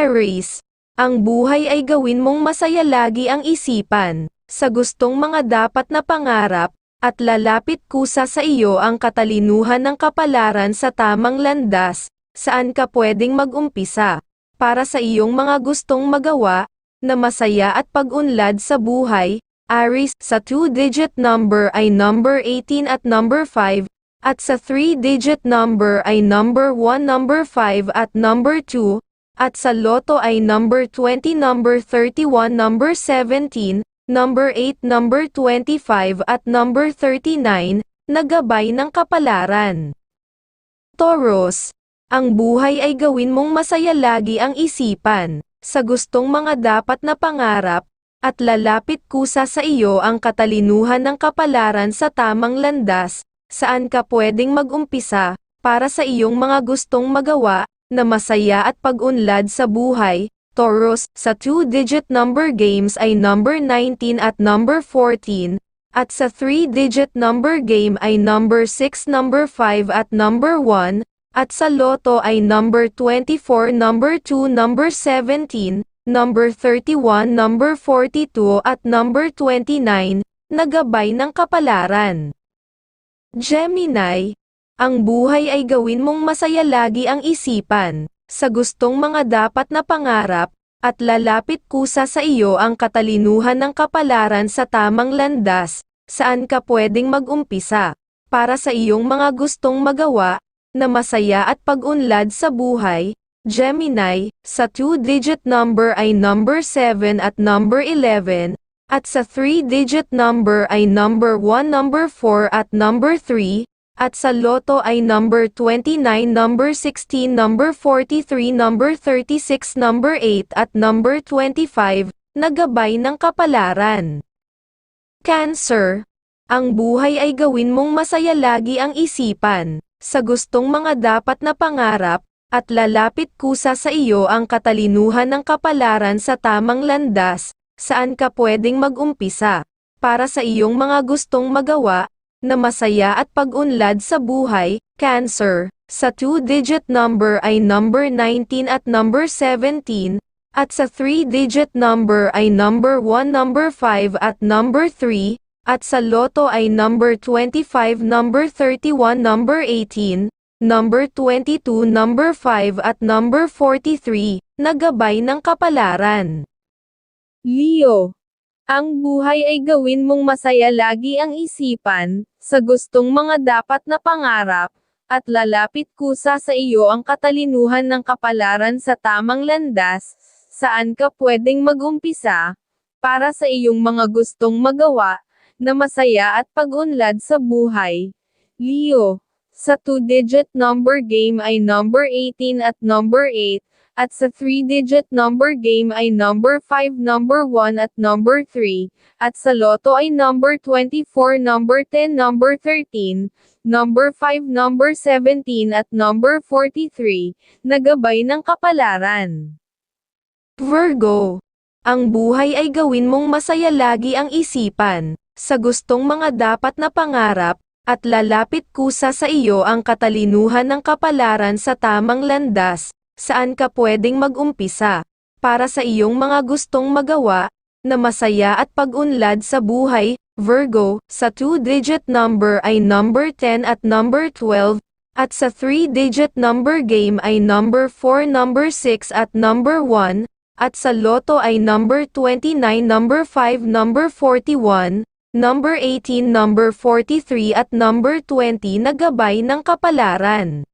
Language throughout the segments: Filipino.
Aries, ang buhay ay gawin mong masaya lagi ang isipan, sa gustong mga dapat na pangarap, at lalapit kusa sa iyo ang katalinuhan ng kapalaran sa tamang landas, saan ka pwedeng mag-umpisa, para sa iyong mga gustong magawa, na masaya at pag-unlad sa buhay, Aries, sa 2-digit number ay number 18 at number 5, at sa 3-digit number ay number 1, number 5 at number 2, at sa loto ay number 20, number 31, number 17, number 8, number 25 at number 39, nagabay ng kapalaran. Taurus, ang buhay ay gawin mong masaya lagi ang isipan, sa gustong mga dapat na pangarap, at lalapit kusa sa iyo ang katalinuhan ng kapalaran sa tamang landas, saan ka pwedeng mag-umpisa, para sa iyong mga gustong magawa, na masaya at pag-unlad sa buhay, Taurus, sa 2-digit number games ay number 19 at number 14, at sa 3-digit number game ay number 6, number 5 at number 1, at sa loto ay number 24, number 2, number 17, number 31, number 42 at number 29, nagabay ng kapalaran. Gemini, ang buhay ay gawin mong masaya lagi ang isipan, sa gustong mga dapat na pangarap, at lalapit kusa sa iyo ang katalinuhan ng kapalaran sa tamang landas, saan ka pwedeng mag-umpisa, para sa iyong mga gustong magawa, na masaya at pag-unlad sa buhay, Gemini, sa 2-digit number ay number 7 at number 11, at sa 3-digit number ay number 1, number 4 at number 3, at sa loto ay number 29, number 16, number 43, number 36, number 8 at number 25, nagabay ng kapalaran. Cancer, ang buhay ay gawin mong masaya lagi ang isipan, sa gustong mga dapat na pangarap, at lalapit kusa sa iyo ang katalinuhan ng kapalaran sa tamang landas, saan ka pwedeng mag-umpisa, para sa iyong mga gustong magawa, na masaya at pag-unlad sa buhay, Cancer, sa 2-digit number ay number 19 at number 17, at sa 3-digit number ay number 1, number 5 at number 3, at sa loto ay number 25, number 31, number 18, number 22, number 5 at number 43, nagabay ng kapalaran. Leo ang buhay ay gawin mong masaya lagi ang isipan, sa gustong mga dapat na pangarap, at lalapit kusa sa iyo ang katalinuhan ng kapalaran sa tamang landas, saan ka pwedeng mag-umpisa, para sa iyong mga gustong magawa, na masaya at pag-unlad sa buhay. Leo, sa 2-digit number game ay number 18 at number 8, at sa 3-digit number game ay number 5, number 1 at number 3, at sa loto ay number 24, number 10, number 13, number 5, number 17 at number 43, nagabay ng kapalaran. Virgo, ang buhay ay gawin mong masaya lagi ang isipan, sa gustong mga dapat na pangarap, at lalapit kusa sa iyo ang katalinuhan ng kapalaran sa tamang landas, saan ka pwedeng mag-umpisa, para sa iyong mga gustong magawa, na masaya at pag-unlad sa buhay, Virgo, sa 2-digit number ay number 10 at number 12, at sa 3-digit number game ay number 4, number 6 at number 1, at sa loto ay number 29, number 5, number 41, number 18, number 43 at number 20 na gabay ng kapalaran.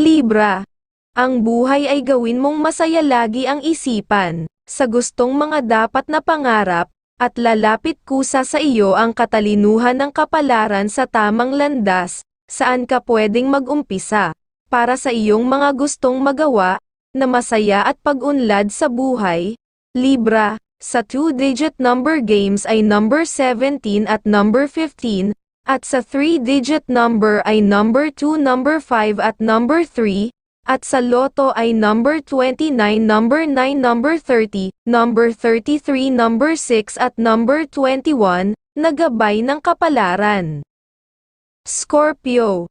Libra, ang buhay ay gawin mong masaya lagi ang isipan, sa gustong mga dapat na pangarap, at lalapit kusa sa iyo ang katalinuhan ng kapalaran sa tamang landas, saan ka pwedeng mag-umpisa, para sa iyong mga gustong magawa, na masaya at pag-unlad sa buhay. Libra, sa 2-digit number games ay number 17 at number 15, at sa 3-digit number ay number 2, number 5 at number 3, at sa loto ay number 29, number 9, number 30, number 33, number 6 at number 21, nagabay ng kapalaran. Scorpio.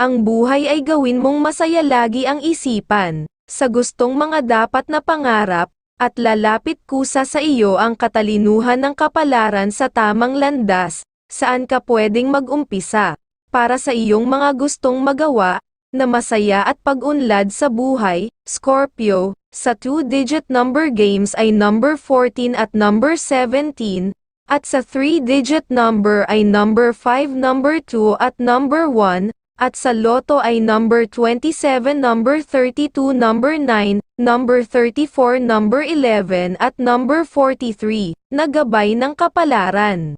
Ang buhay ay gawin mong masaya lagi ang isipan, sa gustong mga dapat na pangarap, at lalapit kusa sa iyo ang katalinuhan ng kapalaran sa tamang landas, saan ka pwedeng mag-umpisa, para sa iyong mga gustong magawa, na masaya at pag-unlad sa buhay, Scorpio, sa two-digit number games ay number 14 at number 17, at sa three-digit number ay number 5, number 2 at number 1, at sa loto ay number 27, number 32, number 9, number 34, number 11 at number 43, na gabay ng kapalaran.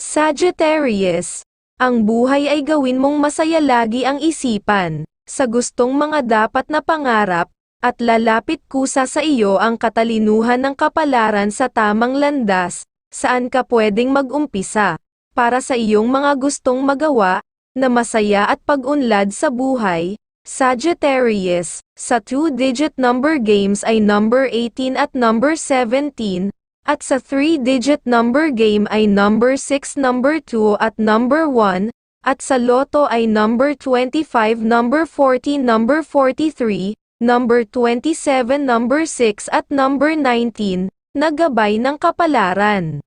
Sagittarius, ang buhay ay gawin mong masaya lagi ang isipan, sa gustong mga dapat na pangarap, at lalapit kusa sa iyo ang katalinuhan ng kapalaran sa tamang landas, saan ka pwedeng mag-umpisa, para sa iyong mga gustong magawa, na masaya at pag-unlad sa buhay. Sagittarius, sa two-digit number games ay number 18 at number 17, at sa three-digit number game ay number 6, number 2 at number 1, at sa loto ay number 25, number 40, number 43, number 27, number 6 at number 19, na gabay ng kapalaran.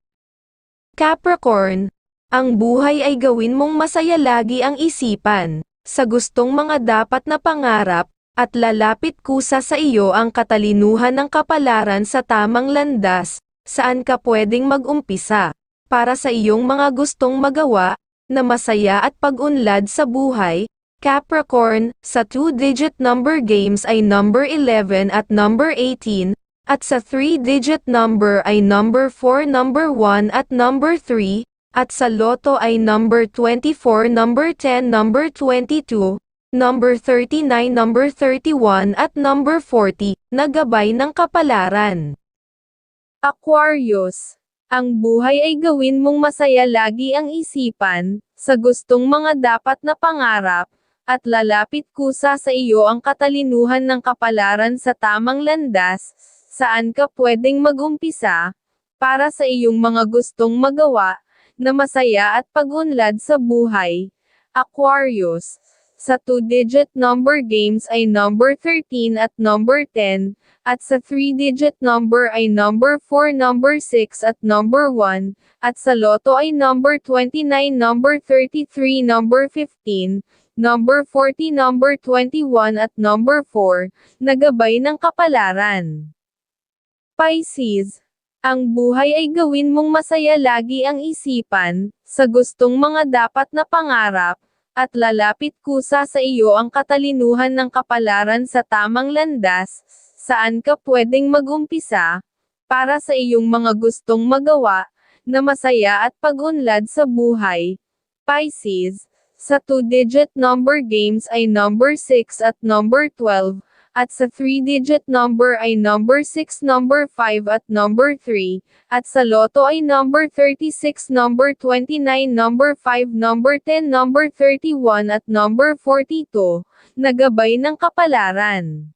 Capricorn, ang buhay ay gawin mong masaya lagi ang isipan, sa gustong mga dapat na pangarap, at lalapit kusa sa iyo ang katalinuhan ng kapalaran sa tamang landas, saan ka pwedeng mag-umpisa, para sa iyong mga gustong magawa, na masaya at pag-unlad sa buhay, Capricorn, sa two-digit number games ay number 11 at number 18, at sa three-digit number ay number 4, number 1 at number 3, at sa loto ay number 24, number 10, number 22, number 39, number 31 at number 40, na gabay ng kapalaran. Aquarius, ang buhay ay gawin mong masaya lagi ang isipan, sa gustong mga dapat na pangarap, at lalapit kusa sa iyo ang katalinuhan ng kapalaran sa tamang landas, saan ka pwedeng mag-umpisa, para sa iyong mga gustong magawa, na masaya at pag-unlad sa buhay. Aquarius, sa two-digit number games ay number 13 at number 10, at sa three-digit number ay number 4, number 6 at number 1, at sa loto ay number 29, number 33, number 15, number 40, number 21 at number 4, na gabay ng kapalaran. Pisces, ang buhay ay gawin mong masaya lagi ang isipan, sa gustong mga dapat na pangarap, at lalapit kusa sa iyo ang katalinuhan ng kapalaran sa tamang landas, saan ka pwedeng mag-umpisa, para sa iyong mga gustong magawa, na masaya at pag-unlad sa buhay. Pisces, sa two-digit number games ay number 6 at number 12, at sa three-digit number ay number 6, number 5 at number 3, at sa loto ay number 36, number 29, number 5, number 10, number 31 at number 42, na gabay ng kapalaran.